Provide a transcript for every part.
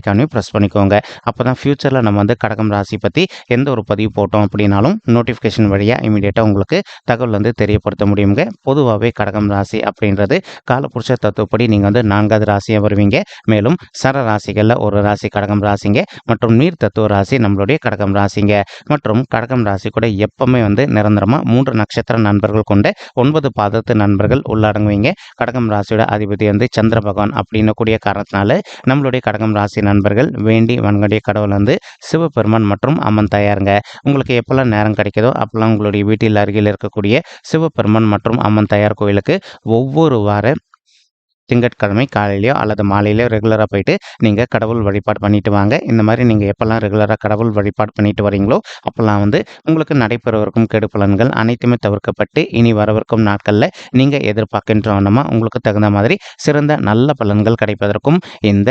ஐக்கானையும் ப்ரெஸ் பண்ணிக்கோங்க. அப்போ தான் ஃப்யூச்சரில் நம்ம வந்து கடகம் ராசி பற்றி எந்த ஒரு பதிவு போட்டோம் அப்படின்னாலும் நோட்டிஃபிகேஷன் வழியாக இமீடியட்டாக உங்களுக்கு தகவல் வந்து தெரியப்படுத்த முடியுங்க. பொதுவாகவே கடகம் ராசி அப்படின்றது காலப்புருஷ தத்துவப்படி நீங்கள் வந்து நான்காவது ராசியாக வருவீங்க. மேலும் சர ராசிகளில் ஒரு ராசி கடகம் ராசிங்க மற்றும் நீர் தத்துவ ராசி நம்மளுடைய கடகம் ராசிங்க. மற்றும் கடகம் ராசி கூட எப்பவுமே வந்து நிரந்தரமாக மூன்று நட்சத்திர நண்பர்கள் கொண்ட ஒன்பது பாதத்து நண்பர்கள் உள்ளடங்குவீங்க. கடகம் ராசியோட அதிபதி வந்து சந்திர பகவான் அப்படின்னு கூடிய காரணத்தினால நம்மளுடைய கடகம் ராசி நண்பர்கள் வேண்டி வன்கடிய கடவுள் வந்து சிவபெருமான் மற்றும் அம்மன் தயாருங்க. உங்களுக்கு எப்போல்லாம் நேரம் கிடைக்கிதோ அப்போல்லாம் உங்களுடைய வீட்டில் அருகில் இருக்கக்கூடிய சிவபெருமான் மற்றும் அம்மன் தயார் கோயிலுக்கு ஒவ்வொரு வார திங்கட்கிழமை காலையிலையோ அல்லது மாலையிலையோ ரெகுலராக போயிட்டு நீங்கள் கடவுள் வழிபாடு பண்ணிட்டு வாங்க. இந்த மாதிரி நீங்கள் எப்போல்லாம் ரெகுலராக கடவுள் வழிபாடு பண்ணிட்டு வரீங்களோ அப்போல்லாம் வந்து உங்களுக்கு நடைபெறவிருக்கும் கெடு பலன்கள் அனைத்துமே தவிர்க்கப்பட்டு இனி வரவிருக்கும் நாட்களில் நீங்கள் எதிர்பார்க்கின்ற வண்ணமாக உங்களுக்கு தகுந்த மாதிரி சிறந்த நல்ல பலன்கள் கிடைப்பதற்கும் இந்த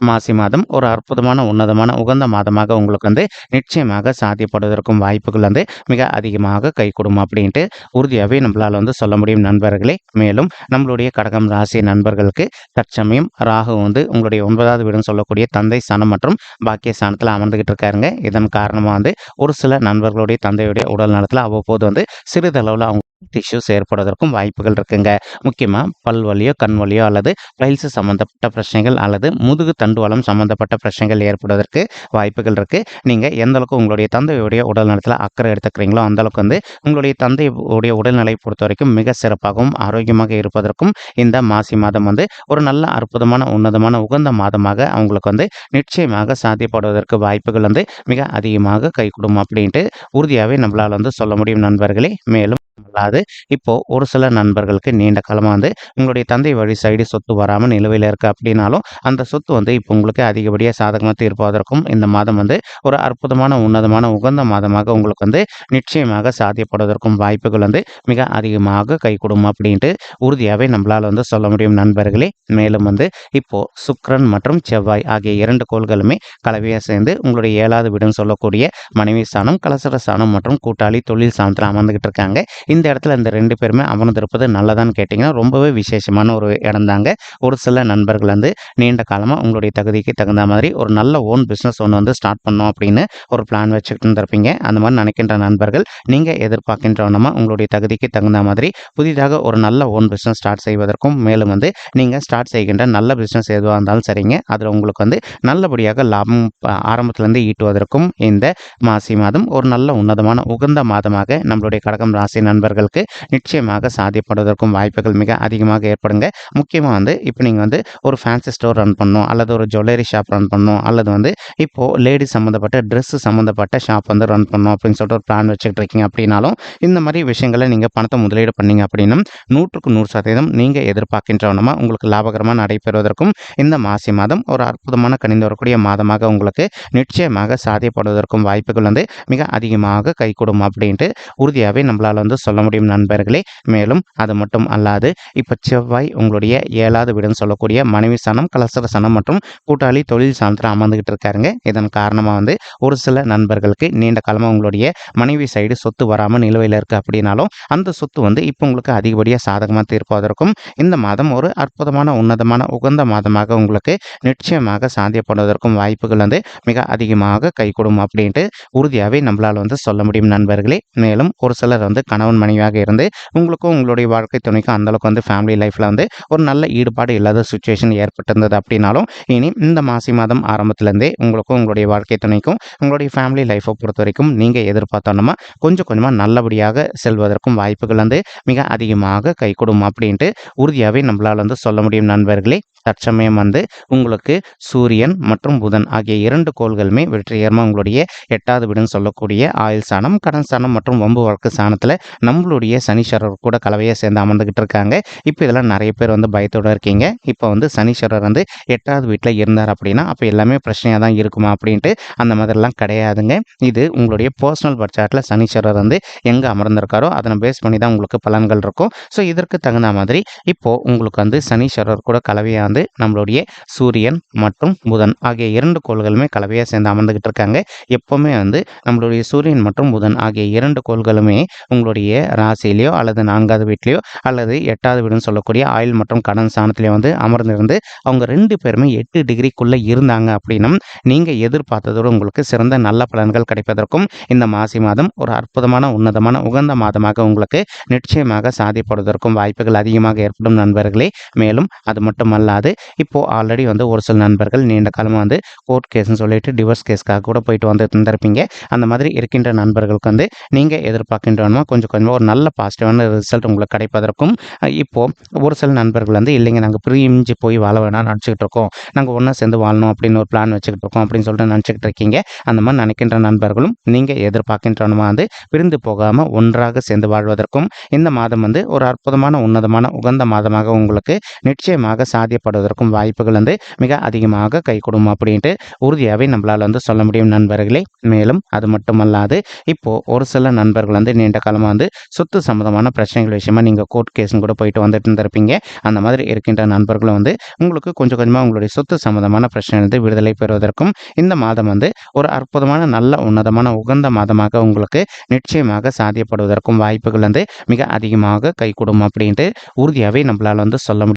மாசி மாதம் ஒரு அற்புதமான உன்னதமான உகந்த மாதமாக உங்களுக்கு வந்து நிச்சயமாக சாத்தியப்படுவதற்கும் வாய்ப்புகள் வந்து மிக அதிகமாக கைகூடும் அப்படின்ட்டு உறுதியாகவே நம்மளால் வந்து சொல்ல முடியும் நண்பர்களே. மேலும் நம்மளுடைய கடகம் ராசி நண்பர்களுக்கு தற்சமயம் ராகு வந்து உங்களுடைய ஒன்பதாவது வீடுன்னு சொல்லக்கூடிய தந்தை ஸ்தானம் மற்றும் பாக்கிய ஸ்தானத்தில் அமர்ந்துகிட்டு இருக்காருங்க. இதன் காரணமாக வந்து ஒரு சில நண்பர்களுடைய தந்தையுடைய உடல் நலத்தில் அவ்வப்போது வந்து சிறிதளவில் அவங்க டிஷ்யூஸ் ஏற்படுவதற்கும் வாய்ப்புகள் இருக்குங்க. முக்கியமாக பல் வலியோ கண் வலியோ அல்லது பைல்ஸ் சம்மந்தப்பட்ட பிரச்சனைகள் அல்லது முதுகு தண்டுவலம் சம்மந்தப்பட்ட பிரச்சனைகள் ஏற்படுவதற்கு வாய்ப்புகள் இருக்குது நீங்கள் எந்த அளவுக்கு உங்களுடைய தந்தையுடைய உடல் நலத்தில் அக்கறை எடுத்துக்கிறீங்களோ அந்தளவுக்கு வந்து உங்களுடைய தந்தையுடைய உடல்நிலை பொறுத்த வரைக்கும் மிக சிறப்பாகவும் ஆரோக்கியமாக இருப்பதற்கும் இந்த மாசி மாதம் வந்து ஒரு நல்ல அற்புதமான உன்னதமான உகந்த மாதமாக அவங்களுக்கு வந்து நிச்சயமாக சாத்தியப்படுவதற்கு வாய்ப்புகள் வந்து மிக அதிகமாக கைகூடும் அப்படின்ட்டு உறுதியாகவே நம்மளால் வந்து சொல்ல முடியும் நண்பர்களே. மேலும் அல்லாது இப்போது ஒரு சில நண்பர்களுக்கு நீண்ட காலமாக வந்து உங்களுடைய தந்தை வழி சைடு சொத்து வராமல் நிலுவையில் இருக்குது அப்படின்னாலும் அந்த சொத்து வந்து இப்போ உங்களுக்கு அதிகப்படியாக சாதகமாக தீர்ப்பதற்கும் இந்த மாதம் வந்து ஒரு அற்புதமான உன்னதமான உகந்த மாதமாக உங்களுக்கு வந்து நிச்சயமாக சாத்தியப்படுவதற்கும் வாய்ப்புகள் வந்து மிக அதிகமாக கைகூடும் அப்படின்ட்டு உறுதியாகவே நம்மளால் வந்து சொல்ல முடியும் நண்பர்களே. மேலும் வந்து இப்போது சுக்ரன் மற்றும் செவ்வாய் ஆகிய இரண்டு கோள்களுமே கலவையாக சேர்ந்து உங்களுடைய ஏழாவது வீடுன்னு சொல்லக்கூடிய மனைவி ஸ்தானம் கலசர ஸ்தானம் மற்றும் கூட்டாளி தொழில் ஸ்தானத்தில் அமர்ந்துகிட்டு இருக்காங்க. இந்த இடத்துல இந்த ரெண்டு பேருமே அமர்ந்திருப்பது நல்லதான்னு கேட்டிங்கன்னா ரொம்பவே விசேஷமான ஒரு இடம் தாங்க ஒரு சில நண்பர்கள் வந்து நீண்ட காலமாக உங்களுடைய தகுதிக்கு தகுந்த மாதிரி ஒரு நல்ல ஓன் பிஸ்னஸ் ஒன்று வந்து ஸ்டார்ட் பண்ணோம் அப்படின்னு ஒரு பிளான் வச்சுக்கிட்டு இருந்திருப்பீங்க. அந்த மாதிரி நினைக்கின்ற நண்பர்கள் நீங்கள் எதிர்பார்க்கின்றவனமா உங்களுடைய தகுதிக்கு தகுந்த மாதிரி புதிதாக ஒரு நல்ல ஓன் பிஸ்னஸ் ஸ்டார்ட் செய்வதற்கும் மேலும் வந்து நீங்கள் ஸ்டார்ட் செய்கின்ற நல்ல பிஸ்னஸ் எதுவாக இருந்தாலும் சரிங்க. அதில் உங்களுக்கு வந்து நல்லபடியாக லாபம் ஆரம்பத்திலேருந்து ஈட்டுவதற்கும் இந்த மாசி மாதம் ஒரு நல்ல உன்னதமான உகந்த மாதமாக நம்மளுடைய கடகம் ராசி நண்பர்களுக்கு நிச்சயமாக சாதிப்படுவதற்கும் வாய்ப்புகள் மிக அதிகமாக ஏற்படுங்க. முக்கியமாக வந்து இப்போ நீங்கள் வந்து ஒரு ஃபேன்சி ஸ்டோர் ரன் பண்ணும் அல்லது ஒரு ஜுவல்லரி ஷாப் ரன் பண்ணும் அல்லது வந்து இப்போது லேடிஸ் சம்மந்தப்பட்ட ட்ரெஸ் சம்மந்தப்பட்ட ஷாப் வந்து ரன் பண்ணும் அப்படின்னு சொல்லிட்டு ஒரு பிளான் வச்சுக்கிட்டு இருக்கீங்க அப்படின்னாலும் இந்த மாதிரி விஷயங்களை நீங்கள் பணத்தை முதலீடு பண்ணீங்க அப்படின்னும் நூற்றுக்கு நூறு சதவீதம் நீங்கள் எதிர்பார்க்கின்றவனமா உங்களுக்கு லாபகரமாக நடைபெறுவதற்கும் இந்த மாசி மாதம் ஒரு அற்புதமான கணிந்து வரக்கூடிய மாதமாக உங்களுக்கு நிச்சயமாக சாதியப்படுவதற்கும் வாய்ப்புகள் வந்து மிக அதிகமாக கைகூடும் அப்படின்ட்டு உறுதியாகவே நம்மளால் வந்து சொல்ல முடியும் நண்பர்களே. மேலும் அது மட்டும் அல்லாது இப்போ செவ்வாய் உங்களுடைய ஏழாவது வீடுன்னு சொல்லக்கூடிய மனைவி சனம் கலசர சனம் மற்றும் கூட்டாளி தொழில் சார்ந்தில் அமர்ந்துகிட்டு இருக்காருங்க. இதன் காரணமாக வந்து ஒரு சில நண்பர்களுக்கு நீண்ட காலமாக உங்களுடைய மனைவி சைடு சொத்து வராமல் நிலுவையில் இருக்குது அப்படின்னாலும் அந்த சொத்து வந்து இப்போ உங்களுக்கு அதிகப்படியாக சாதகமாக தீர்ப்பதற்கும் இந்த மாதம் ஒரு அற்புதமான உன்னதமான உகந்த மாதமாக உங்களுக்கு நிச்சயமாக சாத்தியப்படுவதற்கும் வாய்ப்புகள் வந்து மிக அதிகமாக கைகூடும் அப்படின்ட்டு உறுதியாகவே நம்மளால் வந்து சொல்ல முடியும் நண்பர்களே. மேலும் ஒரு சிலர் வந்து கணவன் மனைவியாக இருந்து உங்களுக்கும் உங்களுடைய வாழ்க்கை துணைக்கும் அந்தளவுக்கு வந்து ஃபேமிலி லைஃப்பில் வந்து ஒரு நல்ல ஈடுபாடு இல்லாத சுச்சுவேஷன் ஏற்பட்டிருந்தது அப்படின்னாலும் இனி இந்த மாசி மாதம் ஆரம்பத்துலேருந்தே உங்களுக்கும் உங்களுடைய வாழ்க்கை துணைக்கும் உங்களுடைய ஃபேமிலி லைஃப்பை பொறுத்த வரைக்கும் நீங்கள் எதிர்பார்த்தோன்னா கொஞ்சம் கொஞ்சமாக நல்லபடியாக செல்வதற்கும் வாய்ப்புகள் வந்து மிக அதிகமாக கைகூடும் அப்படின்ட்டு உறுதியாகவே நம்மளால் வந்து சொல்ல முடியும் நண்பர்களே. தற்சமயம் வந்து உங்களுக்கு சூரியன் மற்றும் புதன் ஆகிய இரண்டு கோள்களுமே வெற்றிகரமாக உங்களுடைய எட்டாவது வீடுன்னு சொல்லக்கூடிய ஆயுள் சாணம் கடன் சாணம் மற்றும் வம்பு வழக்கு சாணத்தில் நம்மளுடைய சனீஸ்வரர் கூட கலவையாக சேர்ந்து அமர்ந்துக்கிட்டு இருக்காங்க. இப்போ இதெல்லாம் நிறைய பேர் வந்து பயத்தோடு இருக்கீங்க. இப்போ வந்து சனீஸ்வரர் வந்து எட்டாவது வீட்டில் இருந்தார் அப்படின்னா அப்போ எல்லாமே பிரச்சனையாக தான் இருக்குமா அப்படின்ட்டு அந்த மாதிரிலாம் கிடையாதுங்க. இது உங்களுடைய பர்சனல் பட்ஜெட்டில் சனீஸ்வரர் வந்து எங்கே அமர்ந்திருக்காரோ அதனை பேஸ் பண்ணி தான் உங்களுக்கு பலன்கள் இருக்கும். ஸோ இதற்கு தகுந்த மாதிரி இப்போது உங்களுக்கு வந்து சனீஸ்வரர் கூட கலவையாக வந்து நம்மளுடைய சூரியன் மற்றும் புதன் ஆகிய இரண்டு கோள்களுமே கலவையாக சேர்ந்து அமர்ந்துக்கிட்டு இருக்காங்க. எப்போவுமே வந்து நம்மளுடைய சூரியன் மற்றும் புதன் ஆகிய இரண்டு கோள்களுமே உங்களுடைய ராசியிலையோ அல்லது நான்காவது வீட்லேயோ அல்லது எட்டாவது வீடுன்னு சொல்லக்கூடிய ஆயில் மற்றும் கடன் ஸ்தானத்திலேயோ வந்து அமர்ந்திருந்து அவங்க ரெண்டு பேருமே எட்டு டிகிரிக்குள்ளே இருந்தாங்க அப்படின்னும் நீங்கள் எதிர்பார்த்ததோடு உங்களுக்கு சிறந்த நல்ல பலன்கள் கிடைப்பதற்கும் இந்த மாசி மாதம் ஒரு அற்புதமான உன்னதமான உகந்த மாதமாக உங்களுக்கு நிச்சயமாக சாதிப்படுவதற்கும் வாய்ப்புகள் அதிகமாக ஏற்படும் நண்பர்களே. மேலும் அது மட்டுமல்லாது இப்போது ஆல்ரெடி வந்து ஒரு சில நண்பர்கள் நீண்ட காலமாக வந்து கோர்ட் கேஸ்னு சொல்லிட்டு டிவோர்ஸ் கேஸ்க்காக கூட போயிட்டு வந்து தந்திருப்பீங்க அந்த மாதிரி இருக்கின்ற நண்பர்களுக்கு வந்து நீங்கள் எதிர்பார்க்கின்றவனமா கொஞ்சம் கொஞ்சமாக ஒரு நல்ல பாசிட்டிவான ரிசல்ட் உங்களுக்கு கிடைப்பதற்கும் இப்போது ஒரு சில நண்பர்கள் வந்து இல்லைங்க நாங்கள் பிரிஞ்சு போய் வாழ வேணாம்னு நினச்சிக்கிட்டு இருக்கோம். நாங்கள் ஒன்றா சேர்ந்து வாழணும் அப்படின்னு ஒரு பிளான் வச்சுக்கிட்டு இருக்கோம் அப்படின்னு சொல்லிட்டு நினச்சிக்கிட்டு இருக்கீங்க. அந்த மாதிரி நினைக்கின்ற நண்பர்களும் நீங்கள் எதிர்பார்க்கின்றவனமா வந்து பிரிந்து போகாமல் ஒன்றாக சேர்ந்து வாழ்வதற்கும் இந்த மாதம் வந்து ஒரு அற்புதமான உன்னதமான உகந்த மாதமாக உங்களுக்கு நிச்சயமாக ஏற்படுவதற்கும் வாய்ப்புகள் வந்து மிக அதிகமாக கை கொடுக்கும் அப்படின்ட்டு உறுதியாகவே நம்மளால் வந்து சொல்ல முடியும் நண்பர்களே. மேலும் அது மட்டுமல்லாது இப்போது ஒரு சில நண்பர்கள் வந்து நீண்ட காலமாக வந்து சொத்து சம்மந்தமான பிரச்சனைகள் விஷயமா நீங்கள் கோர்ட் கேஸும் கூட போயிட்டு வந்துட்டு இருந்திருப்பீங்க. அந்த மாதிரி இருக்கின்ற நண்பர்களும் வந்து உங்களுக்கு கொஞ்சம் கொஞ்சமாக உங்களுடைய சொத்து சம்மந்தமான பிரச்சனை வந்து விடுதலை பெறுவதற்கும் இந்த மாதம் வந்து ஒரு அற்புதமான நல்ல உன்னதமான உகந்த மாதமாக உங்களுக்கு நிச்சயமாக சாத்தியப்படுவதற்கும் வாய்ப்புகள் வந்து மிக அதிகமாக கைகூடும் அப்படின்ட்டு உறுதியாகவே நம்மளால் வந்து சொல்ல முடியும்.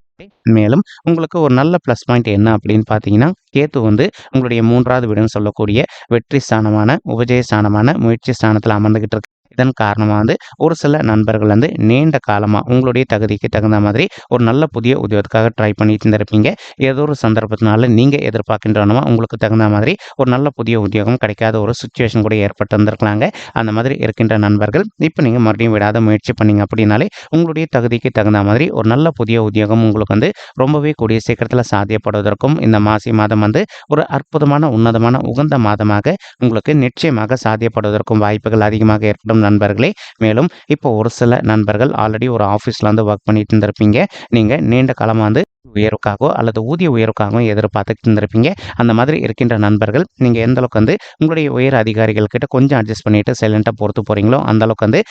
மேலும் உங்களுக்கு ஒரு நல்ல ப்ளஸ் பாயிண்ட் என்ன அப்படின்னு பார்த்தீங்கன்னா கேத்து வந்து உங்களுடைய மூன்றாவது வீடுன்னு சொல்லக்கூடிய வெற்றி ஸ்தானமான உபஜய ஸ்தானமான முயற்சி ஸ்தானத்தில் அமர்ந்துகிட்டு இதன் காரணமாக வந்து ஒரு சில நண்பர்கள் வந்து நீண்ட காலமாக உங்களுடைய தகுதிக்கு தகுந்த மாதிரி ஒரு நல்ல புதிய உத்தியோகத்துக்காக ட்ரை பண்ணிட்டு இருந்திருப்பீங்க. ஏதோ ஒரு சந்தர்ப்பத்தினால நீங்கள் எதிர்பார்க்கின்றனமா உங்களுக்கு தகுந்த மாதிரி ஒரு நல்ல புதிய உத்தியோகம் கிடைக்காத ஒரு சுச்சுவேஷன் கூட ஏற்பட்டு வந்திருக்கலாங்க அந்த மாதிரி இருக்கின்ற நண்பர்கள் இப்போ நீங்கள் மறுபடியும் விடாத முயற்சி பண்ணீங்க அப்படின்னாலே உங்களுடைய தகுதிக்கு தகுந்த மாதிரி ஒரு நல்ல புதிய உத்தியோகம் உங்களுக்கு வந்து ரொம்பவே கூடிய சீக்கிரத்தில் சாத்தியப்படுவதற்கும் இந்த மாசி மாதம் வந்து ஒரு அற்புதமான உன்னதமான உகந்த மாதமாக உங்களுக்கு நிச்சயமாக சாத்தியப்படுவதற்கும் வாய்ப்புகள் அதிகமாக ஏற்படும். நண்பர்களே. மேலும் இப்போ ஒரு சில நண்பர்கள் ஆல்ரெடி ஒரு ஆஃபீஸில் வந்து ஒர்க் பண்ணிட்டு இருந்திருப்பீங்க. நீங்கள் நீண்ட காலமாக வந்து உயர்வுக்காகவோ அல்லது ஊதிய உயர்வுக்காகவும் எதிர்பார்த்துட்டு இருந்திருப்பீங்க. அந்த மாதிரி இருக்கின்ற நண்பர்கள் நீங்கள் எந்த அளவுக்கு வந்து உங்களுடைய உயர் அதிகாரிகள் கிட்ட கொஞ்சம் அட்ஜஸ்ட் பண்ணிட்டு சைலண்ட்டாக பொறுத்து போகிறீங்களோ அந்த அளவுக்கு வந்து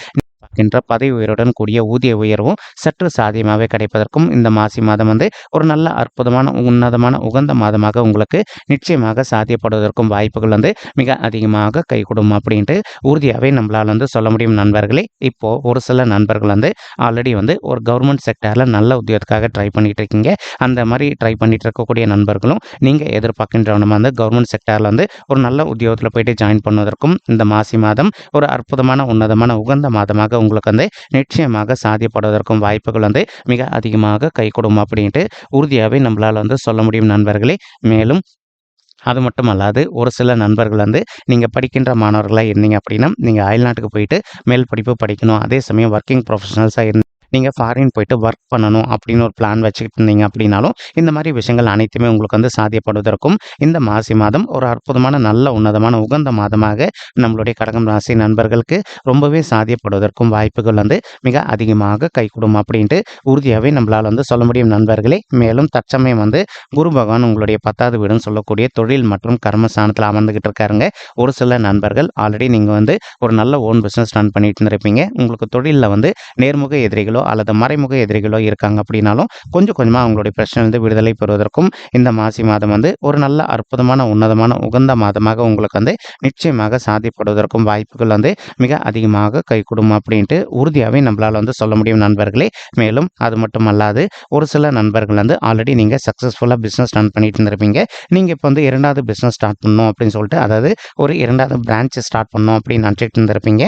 என்ற பதவி உயர்வுடன் கூடிய ஊதிய உயர்வும் சற்று சாதியமாகவே கிடைப்பதற்கும் இந்த மாசி மாதம் வந்து ஒரு நல்ல அற்புதமான உன்னதமான உகந்த மாதமாக உங்களுக்கு நிச்சயமாக சாத்தியப்படுவதற்கும் வாய்ப்புகள் வந்து மிக அதிகமாக கைகூடும் அப்படின்ட்டு உறுதியாகவே நம்மளால் வந்து சொல்ல முடியும் நண்பர்களே. இப்போது ஒரு சில நண்பர்கள் வந்து ஆல்ரெடி வந்து ஒரு கவர்மெண்ட் செக்டரில் நல்ல உத்தியோகத்துக்காக ட்ரை பண்ணிட்டு இருக்கீங்க. அந்த மாதிரி ட்ரை பண்ணிட்டு இருக்கக்கூடிய நண்பர்களும் நீங்கள் எதிர்பார்க்கின்றவனமாக வந்து கவர்மெண்ட் செக்டரில் வந்து ஒரு நல்ல உத்தியோகத்தில் போயிட்டு ஜாயின் பண்ணுவதற்கும் இந்த மாசி மாதம் ஒரு அற்புதமான உன்னதமான உகந்த மாதமாக உங்களுக்கு வந்து நிச்சயமாக சாத்தியப்படுவதற்கும் வாய்ப்புகள் வந்து மிக அதிகமாக கை கொடுக்கும் அப்படின்ட்டு உறுதியாகவே நம்மளால் வந்து சொல்ல முடியும் நண்பர்களே. மேலும் அது மட்டும் அல்லாது ஒரு சில நண்பர்கள் வந்து நீங்கள் படிக்கின்ற மாணவர்களாக இருந்தீங்க அப்படின்னா நீங்கள் அயல்நாட்டுக்கு போயிட்டு மேல் படிப்பு படிக்கணும். அதே சமயம் ஒர்க்கிங் ப்ரொஃபஷனல்ஸாக இருந்து நீங்கள் ஃபாரின் போயிட்டு ஒர்க் பண்ணணும் அப்படின்னு ஒரு பிளான் வச்சுக்கிட்டு இருந்தீங்க அப்படின்னாலும் இந்த மாதிரி விஷயங்கள் அனைத்துமே உங்களுக்கு வந்து சாத்தியப்படுவதற்கும் இந்த மாசி மாதம் ஒரு அற்புதமான நல்ல உன்னதமான உகந்த மாதமாக நம்மளுடைய கடகம் ராசி நண்பர்களுக்கு ரொம்பவே சாத்தியப்படுவதற்கும் வாய்ப்புகள் வந்து மிக அதிகமாக கைகூடும் அப்படின்ட்டு உறுதியாகவே நம்மளால் வந்து சொல்ல முடியும் நண்பர்களே. மேலும் தற்சமயம் வந்து குரு பகவான் உங்களுடைய பத்தாவது வீடுன்னு சொல்லக்கூடிய தொழில் மற்றும் கர்மஸ்தானத்தில் அமர்ந்துகிட்டு இருக்காருங்க. ஒரு சில நண்பர்கள் ஆல்ரெடி நீங்கள் வந்து ஒரு நல்ல ஓன் பிஸ்னஸ் ரன் பண்ணிட்டு இருந்திருப்பீங்க. உங்களுக்கு தொழிலில் வந்து நேர்முக எதிரிகளோ அல்லது மறைமுக எதிரிகளோ இருக்காங்க அப்படின்னாலும் கொஞ்சம் கொஞ்சமாக அவங்களுடைய பிரச்சனை வந்து விடுதலை பெறுவதற்கும் இந்த மாசி மாதம் வந்து ஒரு நல்ல அற்புதமான உன்னதமான உகந்த மாதமாக உங்களுக்கு வந்து நிச்சயமாக சாதிப்படுவதற்கும் வாய்ப்புகள் வந்து மிக அதிகமாக கைகூடும் அப்படின்ட்டு உறுதியாகவே நம்மளால் வந்து சொல்ல முடியும் நண்பர்களே. மேலும் அது மட்டும் அல்லாது ஒரு சில நண்பர்கள் வந்து ஆல்ரெடி நீங்கள் சக்ஸஸ்ஃபுல்லாக பிஸ்னஸ் ரன் பண்ணிட்டு இருந்திருப்பீங்க. நீங்கள் இப்போ வந்து இரண்டாவது பிஸ்னஸ் ஸ்டார்ட் பண்ணணும் அப்படின்னு சொல்லிட்டு அதாவது ஒரு இரண்டாவது பிரான்ச் ஸ்டார்ட் பண்ணணும் அப்படின்னு நினச்சிட்டு இருந்திருப்பீங்க.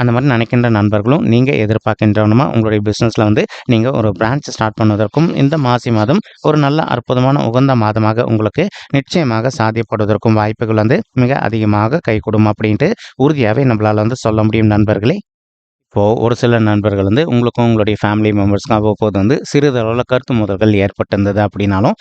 அந்த மாதிரி நினைக்கின்ற நண்பர்களும் நீங்கள் எதிர்பார்க்கின்றவனுமா? உங்களுடைய பிஸ்னஸில் வந்து நீங்கள் ஒரு பிரான்ச் ஸ்டார்ட் பண்ணுவதற்கும் இந்த மாசி மாதம் ஒரு நல்ல அற்புதமான உகந்த மாதமாக உங்களுக்கு நிச்சயமாக சாத்தியப்படுவதற்கும் வாய்ப்புகள் வந்து மிக அதிகமாக கைகூடும் அப்படின்ட்டு உறுதியாகவே நம்மளால் வந்து சொல்ல முடியும் நண்பர்களே. இப்போது ஒரு சில நண்பர்கள் வந்து உங்களுக்கும் உங்களுடைய ஃபேமிலி மெம்பர்ஸ்க்கும் அவ்வப்போது வந்து சிறிதளவில் கருத்து முதல்கள் ஏற்பட்டிருந்தது அப்படின்னாலும்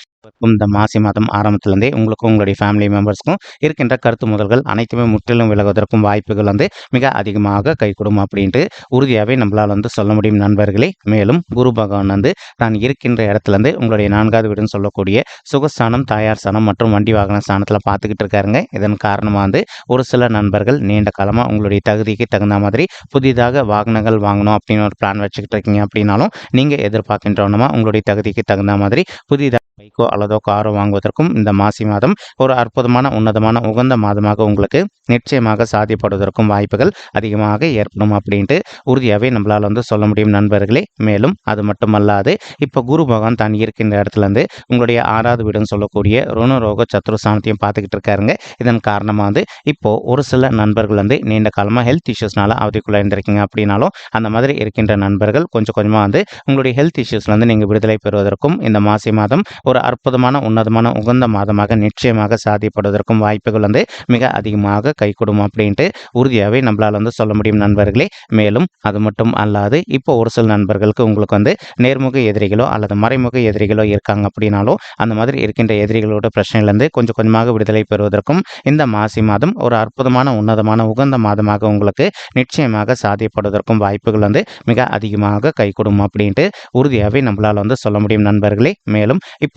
இந்த மாசி மாதம் ஆரம்பத்திலேருந்தே உங்களுக்கும் உங்களுடைய ஃபேமிலி மெம்பர்ஸ்க்கும் இருக்கின்ற கருத்து முதல்கள் அனைத்துமே முற்றிலும் விலகுவதற்கும் வாய்ப்புகள் வந்து மிக அதிகமாக கைகூடும் அப்படின்ட்டு உறுதியாகவே நம்மளால் வந்து சொல்ல முடியும் நண்பர்களே. மேலும் குரு பகவான் வந்து தான் இருக்கின்ற இடத்துலேருந்து உங்களுடைய நான்காவது வீடுன்னு சொல்லக்கூடிய சுகஸ்தானம் தாயார் ஸ்தானம் மற்றும் வண்டி வாகன ஸ்தானத்தில் பார்த்துக்கிட்டு இருக்காருங்க. இதன் காரணமாக வந்து ஒரு சில நண்பர்கள் நீண்ட காலமாக உங்களுடைய தகுதிக்கு தகுந்த மாதிரி புதிதாக வாகனங்கள் வாங்கணும் அப்படின்னு ஒரு பிளான் வச்சுக்கிட்டு இருக்கீங்க அப்படின்னாலும் நீங்கள் எதிர்பார்க்கின்றவனமா உங்களுடைய தகுதிக்கு தகுந்த மாதிரி புதிதாக பைக்கோ அல்லதோ காரோ வாங்குவதற்கும் இந்த மாசி மாதம் ஒரு அற்புதமான உன்னதமான உகந்த மாதமாக உங்களுக்கு நிச்சயமாக சாதிப்படுவதற்கும் வாய்ப்புகள் அதிகமாக ஏற்படும் அப்படின்ட்டு உறுதியாகவே நம்மளால் வந்து சொல்ல முடியும் நண்பர்களே. மேலும் அது மட்டுமல்லாது இப்போ குரு பகவான் தான் இருக்கின்ற இடத்துலேருந்து உங்களுடைய ஆறாவது வீடுன்னு சொல்லக்கூடிய ரோக சத்ரு சாணத்தையும் பார்த்துக்கிட்டு இருக்காருங்க. இதன் காரணமாக வந்து இப்போது ஒரு சில நண்பர்கள் வந்து நீண்ட காலமாக ஹெல்த் இஷ்யூஸ்னால அவதிக்குள்ளே இருந்திருக்கீங்க அப்படின்னாலும் அந்த மாதிரி இருக்கின்ற நண்பர்கள் கொஞ்சம் கொஞ்சமாக வந்து உங்களுடைய ஹெல்த் இஷ்யூஸ்லேருந்து நீங்கள் விடுதலை பெறுவதற்கும் இந்த மாசி மாதம் ஒரு அற்புதமான உன்னதமான உகந்த மாதமாக நிச்சயமாக சாதிப்படுவதற்கும் வாய்ப்புகள் வந்து மிக அதிகமாக கைகூடும் அப்படின்ட்டு உறுதியாகவே நம்மளால் வந்து சொல்ல முடியும் நண்பர்களே. மேலும் அது மட்டும் அல்லாது இப்போ ஒரு சில நண்பர்களுக்கு உங்களுக்கு வந்து நேர்முக எதிரிகளோ அல்லது மறைமுக எதிரிகளோ இருக்காங்க அப்படின்னாலும் அந்த மாதிரி இருக்கின்ற எதிரிகளோட பிரச்சனையிலேருந்து கொஞ்சம் கொஞ்சமாக விடுதலை பெறுவதற்கும் இந்த மாசி மாதம் ஒரு அற்புதமான உன்னதமான உகந்த மாதமாக உங்களுக்கு நிச்சயமாக சாதியப்படுவதற்கும் வாய்ப்புகள் வந்து மிக அதிகமாக கைகூடும் அப்படின்ட்டு உறுதியாகவே நம்மளால் வந்து சொல்ல முடியும் நண்பர்களே. மேலும் இப்போ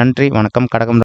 நன்றி வணக்கம் கடகம்